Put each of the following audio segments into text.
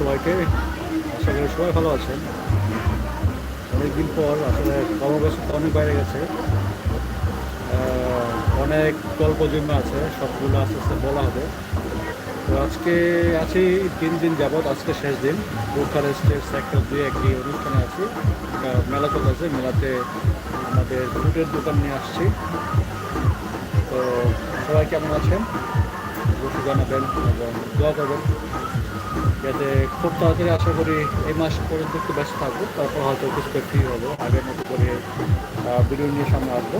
সবাইকে। আশা করি সবাই ভালো আছেন। অনেকদিন পর আসলে কর্মব্যস্ততা অনেক বাইরে গেছে। অনেক গল্প জন্য আছে, সবগুলো আস্তে আস্তে বলা হবে। তো আজকে আছি তিন দিন যাবৎ, আজকে শেষ দিন। বুখারেস্টের সেক্টর দুই একটি অনুষ্ঠানে আছি। মেলা চলতেছে, মেলাতে আমাদের ফুডের দোকান নিয়ে আসছি। তো সবাই কেমন আছেন? জানাবেন এবং দোয়া করবেন। যাতে খুব তাড়াতাড়ি আশা করি এই মাস পর্যন্ত একটু ব্যস্ত থাকব, তারপর হয়তো কিছুটা ফ্রি হব, আগের মতো করে ভিডিও নিয়ে সামনে আসব।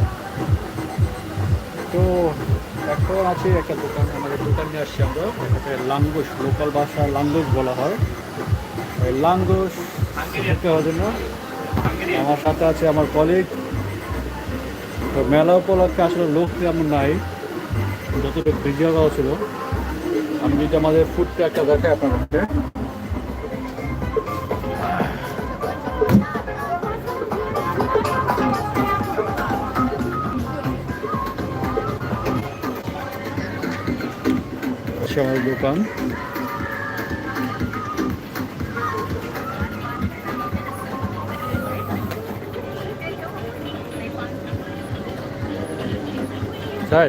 তো এখন আছে, একটা দোকান, আমাদের দোকান নিয়ে আসছি আমরা, এটাকে লাঙ্গুস লোকাল ভাষা লাঙ্গুস বলা হয়। ওই লাঙ্গুস শিখতে হওয়ার জন্য আমার সাথে আছে আমার কলিগ তো মেলা উপলক্ষে আসলে লোক তেমন নাই, যতটুকু বিজি হওয়া ছিল। আমি যদি আমাদের ফুডটা একটা দেখাই আপনাদেরকে। আমার দোকান। স্যার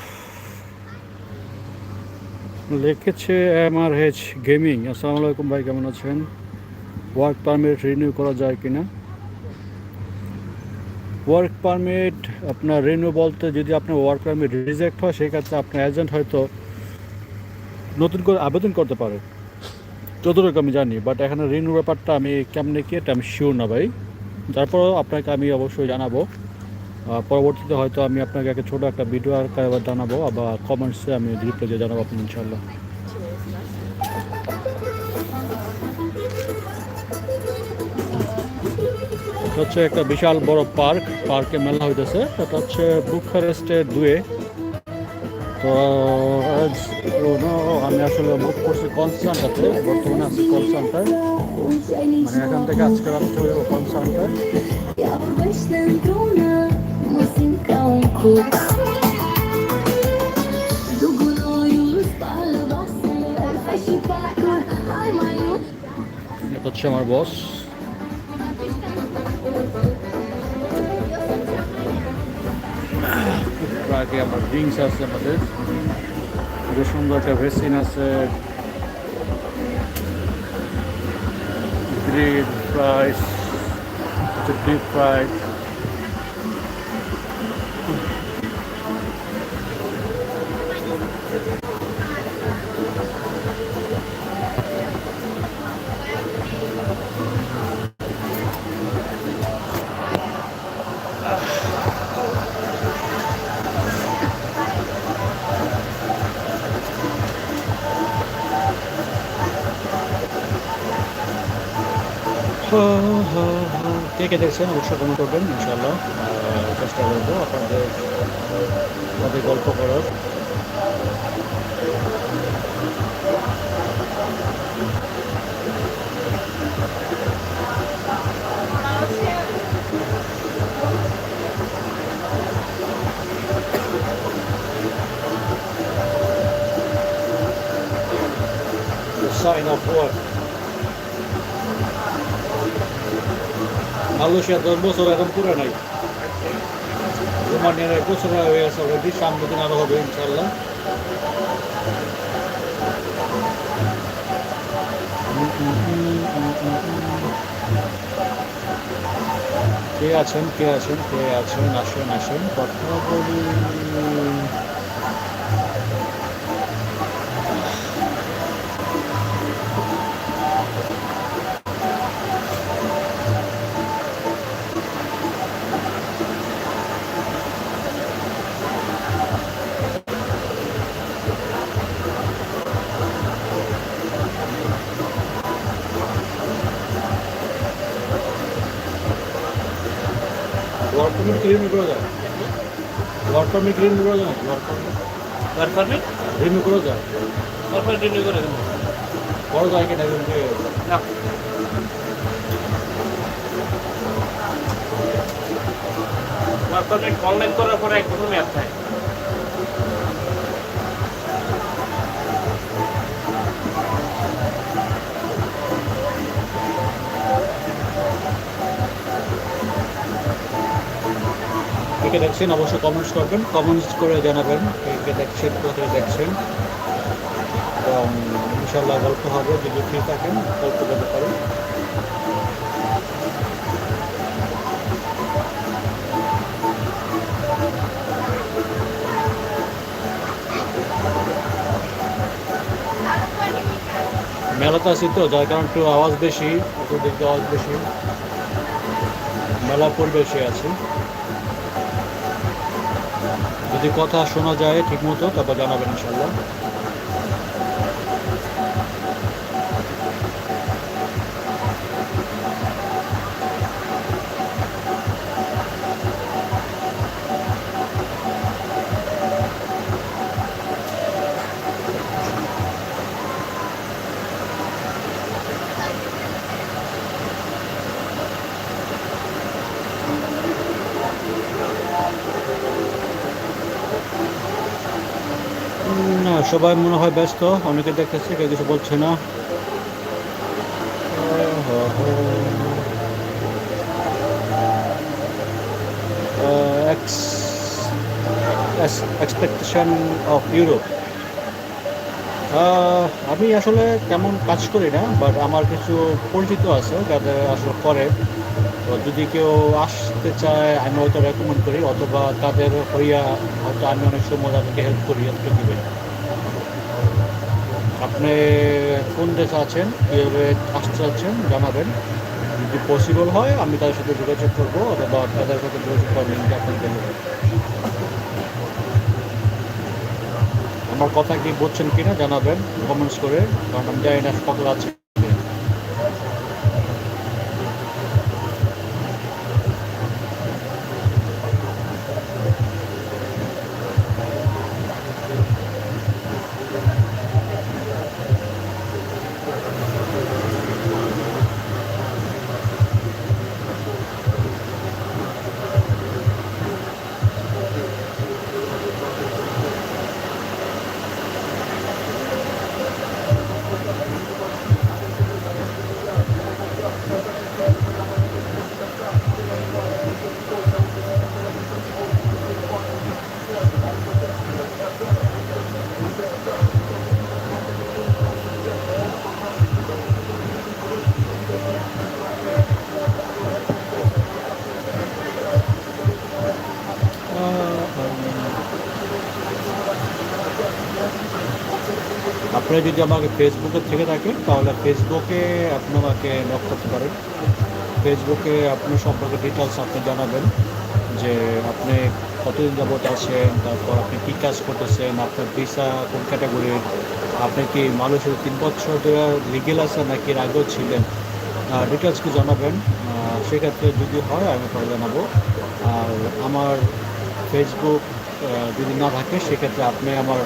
লিখেছে এম আর এইচ গেমিং। আসসালামু আলাইকুম ভাই, কেমন আছেন? ওয়ার্ক পারমিট রিনিউ করা যায় কি না ওয়ার্ক পারমিট আপনার রিনিউ বলতে যদি আপনার ওয়ার্ক পারমিট রিজেক্ট হয়, সেক্ষেত্রে আপনার এজেন্ট হয়তো নতুন করে আবেদন করতে পারে। যতটুকু আমি জানি বাট এখানে রিনিউ ব্যাপারটা আমি কেমনে কি এটা আমি শিওর না ভাই। তারপরেও আপনাকে আমি অবশ্যই জানাব। পরবর্তীতে হয়তো আমি আপনাকে একটা ছোটো একটা ভিডিও আর জানাব বা কমেন্টসে আমি রিপ্লাই জানাব আপনি ইনশাল্লাহ এটা হচ্ছে একটা বিশাল বড় পার্ক, পার্কে মেলা হইতেছে। এটা হচ্ছে বুখারেস্টের দুয়ে। তো আমি আসলে মুখ করছি কনসার্টাতে বর্তমানে আছি কনসার্টায় মানে এখান থেকে আজকে হইব কনসার্টায় Um mayo. এটা হচ্ছে আমার বস আগে আমার ড্রিঙ্কস আছে আমাদের সুন্দর একটা ভেসিন আছে ফ্রাইস হচ্ছে ডিপ ফ্রাই কে কে দেখছেন অবশ্যই কমেন্ট করবেন ইনশাল্লাহ আহ, চেষ্টা করব আপনাদের সাথে গল্প করার sign of what? মালয়েশিয়া দশ বছর এখন পুরো নাই। রোমানিয়ার এক বছর হয়ে গেছে অলরেডি সামনে দিন আরও হবে ইনশাল্লাহ কে আছেন কে আছেন কে আছেন, আসেন আসেন, কথা বলি। ওয়ার্ক পারমিট কি রিনিউ করা যায় ওয়ার্ক পারমিট কি রিনিউ যায় work permit work permit renew করা যায় ওয়ার্ক পারমিট রিনিউ করে দেবো করা যায় কিনা না। ওয়ার্ক পারমিট অনলাইন করার পরে এক বছর মেয়াদ থাকে কে দেখছেন অবশ্যই কমেন্টস করবেন কমেন্টস করে জানাবেন কে দেখছেন কোথা থেকে দেখছেন। এবং ইনশাল্লাহ গল্প হবে, যদি ফ্রি থাকেন, গল্প করতে পারেন। মেলাতে আছি তো, যার কারণে একটু আওয়াজ বেশি একটু দেখতে আওয়াজ বেশি। মেলা পরিবেশে আছি। যদি কথা শোনা যায় ঠিকমতো তারপর জানাবেন ইনশাল্লাহ সবাই মনে হয় ব্যস্ত, অনেকে দেখতেছে, কেউ কিছু বলছে না। এক্সপেকটেশন অফ ইউরোপ আমি আসলে তেমন কাজ করি না বাট আমার কিছু পরিচিত আছে যাদের আসলে করে। তো যদি কেউ আসতে চায়, আমি হয়তো রেকমেন্ড করি, অথবা তাদের হইয়া হয়তো আমি অনেক সময় তাদেরকে হেল্প করি দিবেন আপনি কোন দেশে আছেন, কীভাবে আসতে চাচ্ছেন জানাবেন। যদি পসিবল হয়, আমি তাদের সাথে যোগাযোগ করব অথবা তাদের সাথে যোগাযোগ করবেন যে আপনাদের আমার কথা কি বলছেন কিনা জানাবেন কমেন্টস করে। কারণ আমি জানি না সকল আছে আপনারা যদি আমাকে ফেসবুকে থেকে থাকেন, তাহলে ফেসবুকে আপনি আমাকে নক করতে পারেন। ফেসবুকে আপনার সম্পর্কে ডিটেলস আপনি জানাবেন যে আপনি কতদিন যাবত আছেন, তারপর আপনি কী কাজ করতেছেন, আপনার ভিসা কোন ক্যাটাগরির আপনি কি মানুষের তিন বছর ধরে লিগেল আছেন নাকি আগেও ছিলেন? ডিটেলস কি জানাবেন? সেক্ষেত্রে যদি হয়, আমি তাহলে জানাব। আর আমার ফেসবুক যদি না থাকে, সেক্ষেত্রে আপনি আমার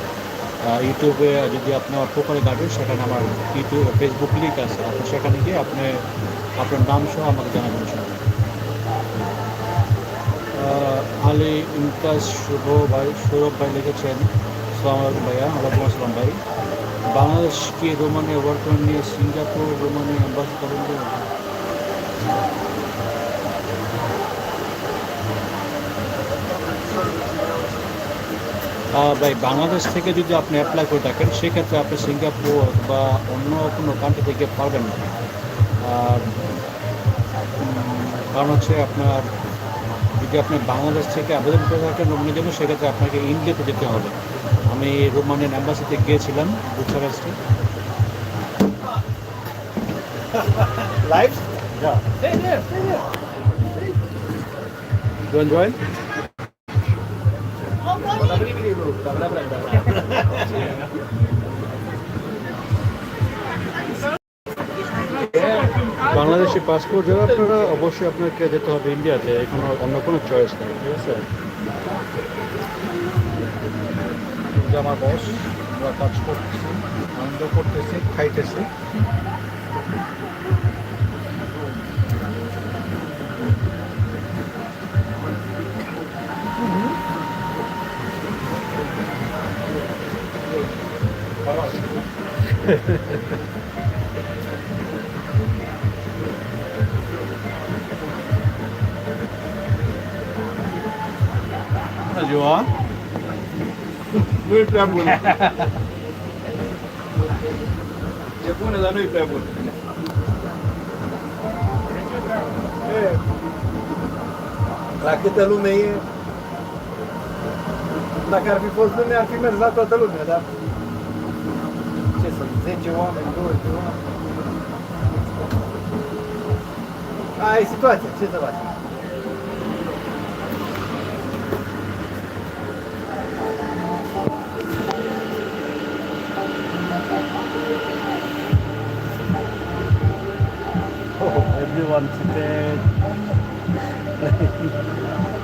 ইউটিউবে যদি আপনি আমার প্রোফাইল গাড়বেন সেখানে আমার ইউটিউব ফেসবুক লিঙ্ক আছে। আপনি সেখানে গিয়ে আপনি আপনার নাম সহ আমাকে জানাবেন। আহ, আলী ইমতাজ শুভ ভাই সৌরভ ভাই লিখেছেন সালাম আলাইকুম ভাইয়া ওয়ালাইকুম আসসালাম ভাই। বাংলাদেশ কি রোমানিয়া বর্তমান নিয়ে সিঙ্গাপুর রোমানিয়া অ্যাম্বাসি করেন ভাই বাংলাদেশ থেকে যদি আপনি অ্যাপ্লাই করে থাকেন সেক্ষেত্রে আপনি সিঙ্গাপুর বা অন্য কোনো কান্ট্রি থেকে পারবেন না। আর কারণ হচ্ছে আপনার যদি আপনি বাংলাদেশ থেকে আবেদন করে থাকেন রোমানির জন্য সেক্ষেত্রে আপনাকে ইন্ডিয়াতে যেতে হবে। আমি রোমানিয়ান অ্যাম্বাসিতে গিয়েছিলাম বুখারেস্টে। Live Yeah. You enjoy? Bangladeshi passport যারা আপনারা অবশ্যই আপনাকে যেতে হবে ইন্ডিয়াতে কোনো অন্য কোনো চয়েস নেই, ঠিক আছে? আমার বস আমরা কাজ করতেছি, আনন্দ করতেছি, খাইতেছি। Joa. Nu-i prea bun. E bună, dar nu-i prea bun. E, la câtă lume e, dacă ar fi fost lume, ar fi mers la toată just a zit you want and do it you want. A i sytuacja, czy zobaczmy. Oh, everyone today.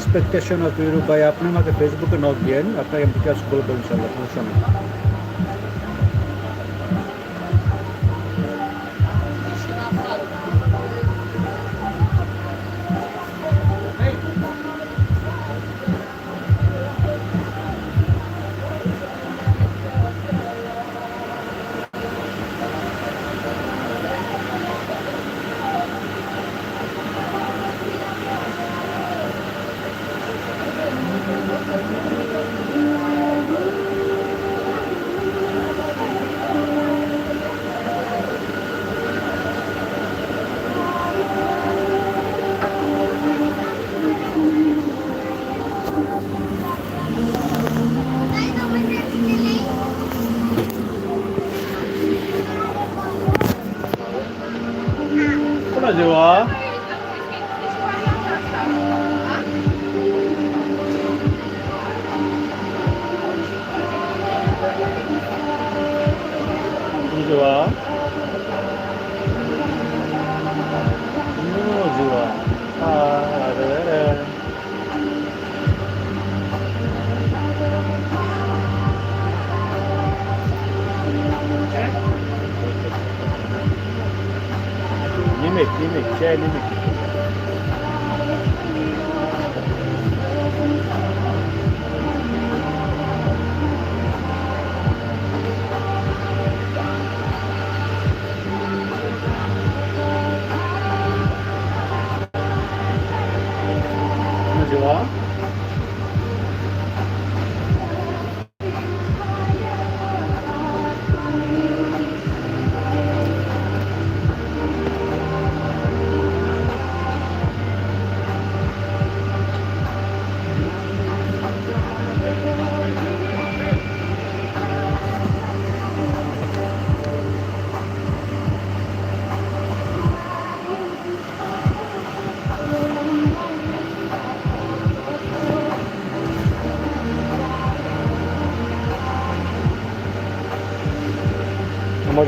Expectation of Europe ভাই আপনি আমাকে ফেসবুকে knock দিয়েন, আপনাকে আমি details বলব ইনশাল্লাহ সমস্যা নেই।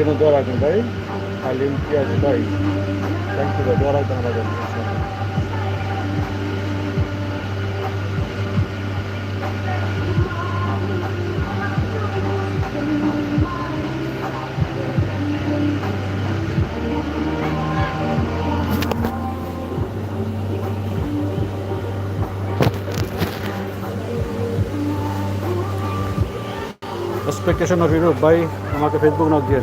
আমার জন্য দোয়া রাখবেন ভাই আলিম কি আছে ভাই থ্যাংক ইউ ভাই দোয়া রাখবেন আমার জন্য এক্সপেকটেশন অফ ইউরোপ ভাই আমাকে ফেসবুক নক দিয়ে